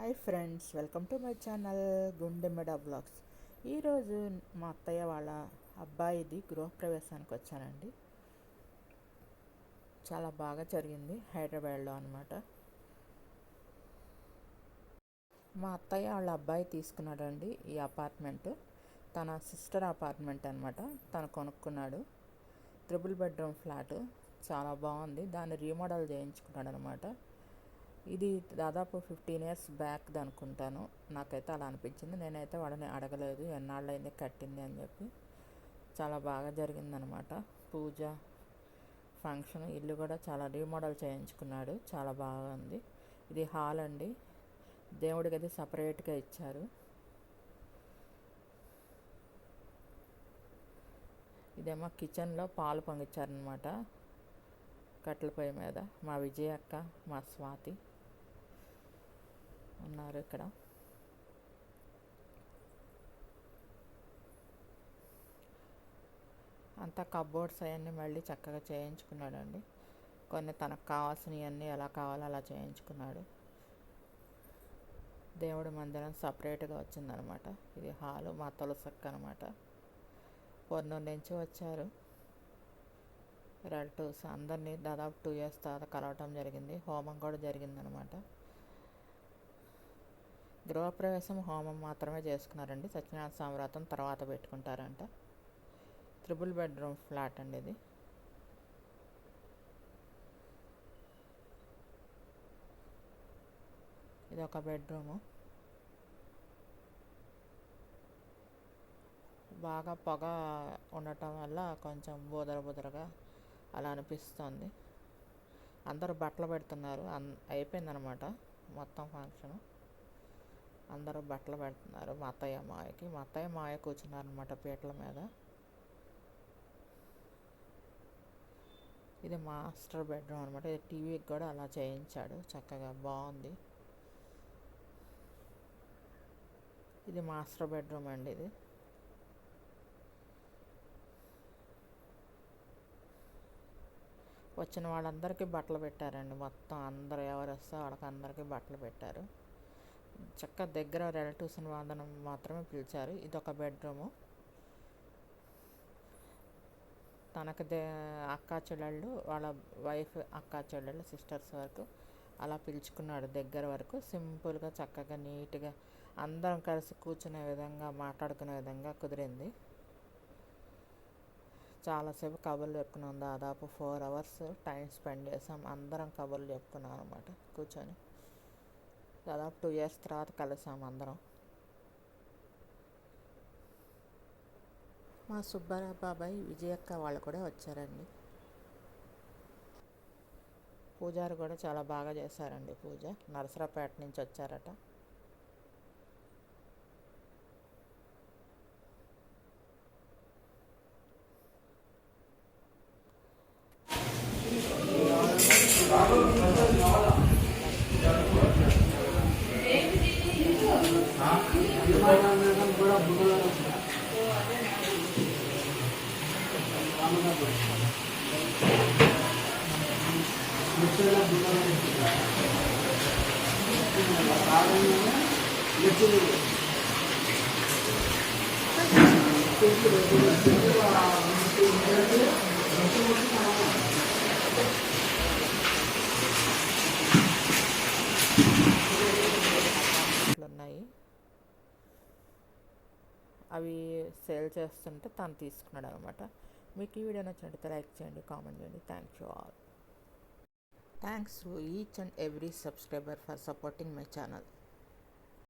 Hi friends welcome to my channel Gundemeda vlogs ఈరోజు మా అత్తయ్య వాళ్ళ అబ్బాయిది గృహప్రవేశానికి వచ్చానండి. చాలా బాగా జరిగింది హైదరాబాద్లో అనమాట మా అత్తయ్య వాళ్ళ అబ్బాయి తీసుకున్నాడండి ఈ అపార్ట్మెంట్. తన సిస్టర్ అపార్ట్మెంట్ అనమాట తను కొనుక్కున్నాడు. త్రిబుల్ బెడ్రూమ్ ఫ్లాట్ చాలా బాగుంది. దాన్ని రీమోడల్ చేయించుకున్నాడు అనమాట ఇది దాదాపు ఫిఫ్టీన్ ఇయర్స్ బ్యాక్ అనుకుంటాను. నాకైతే అలా అనిపించింది. నేనైతే వాడిని అడగలేదు. ఎన్నాళ్ళు అయింది కట్టింది అని చెప్పి చాలా బాగా జరిగిందనమాట పూజ ఫంక్షన్ ఇల్లు కూడా చాలా రీమోడల్ చేయించుకున్నాడు. చాలా బాగుంది ఇది హాల్ అండి. దేవుడికి అది సపరేట్గా ఇచ్చారు. ఇదేమో కిచెన్లో పాలు పొంగిచ్చారనమాట కట్టెల పొయ్యి మీద. మా విజయ అక్క మా స్వాతి. ఉన్నారు ఇక్కడ. అంతా కబోర్డ్స్ అవన్నీ మళ్ళీ చక్కగా చేయించుకున్నాడండి. కొన్ని తనకు కావాల్సినవన్నీ ఎలా కావాలో అలా చేయించుకున్నాడు. దేవుడి మందిరం సపరేట్గా వచ్చిందనమాట. ఇది హాలు మా తులసక్క అనమాట. పొన్నూరు నుంచి వచ్చారు. రిలేటివ్స్ అందరినీ దాదాపు టూ ఇయర్స్ తర్వాత కలవటం జరిగింది. హోమం కూడా జరిగిందనమాట. గృహప్రవేశం హోమం మాత్రమే చేసుకున్నారండి. సత్యనారాయణ స్వామి వ్రతం తర్వాత పెట్టుకుంటారంట. త్రిబుల్ బెడ్రూమ్ ఫ్లాట్ అండి ఇది. ఇది ఒక బెడ్రూము. బాగా పొగ ఉండటం వల్ల కొంచెం బుదర బుదరగా అలా అనిపిస్తుంది. అందరూ బట్టలు పెడుతున్నారు. అన్ అయిపోయిందనమాట మొత్తం ఫంక్షన్. అందరూ బట్టలు పెడుతున్నారు. మా అత్తయ్య మాయకి. మా అత్తయ్య మాయ కూర్చున్నారనమాట పీటల మీద. ఇది మాస్టర్ బెడ్రూమ్ అనమాట ఇది టీవీకి కూడా అలా చేయించాడు. చక్కగా బాగుంది. ఇది మాస్టర్ బెడ్రూమ్ అండి ఇది. వచ్చిన వాళ్ళందరికీ బట్టలు పెట్టారండి. మొత్తం అందరు ఎవరు వస్తే వాళ్ళకి అందరికీ బట్టలు పెట్టారు. చక్క దగ్గర రిలేటివ్స్ని వాదనం మాత్రమే పిలిచారు. ఇది ఒక బెడ్రూము తనకు దే అక్క చెల్లెళ్ళు వాళ్ళ వైఫ్ అక్క చెల్లెళ్ళు సిస్టర్స్ వరకు అలా పిలుచుకున్నాడు దగ్గర వరకు. సింపుల్గా చక్కగా నీట్గా అందరం కలిసి కూర్చునే విధంగా మాట్లాడుకునే విధంగా కుదిరింది. చాలాసేపు కబుర్లు చెప్పుకున్నాం. దాదాపు ఫోర్ అవర్స్ టైం స్పెండ్ చేసాం. అందరం కబుర్లు చెప్పుకున్నాం అనమాట కూర్చొని. దాదాపు టూ ఇయర్స్ తర్వాత కలిసాం అందరం. మా సుబ్బారావు బాబాయ్ విజయక్క వాళ్ళు కూడా వచ్చారండి. పూజారు కూడా చాలా బాగా చేశారండి పూజ. నరసరాపేట నుంచి వచ్చారట. ఉన్నాయి. అవి సేల్ చేస్తుంటే తను తీసుకున్నాడు అనమాట మీకు ఈ వీడియో నచ్చినట్టు లైక్ చేయండి కామెంట్ చేయండి. Thank you all thanks to each and every subscriber for supporting my channel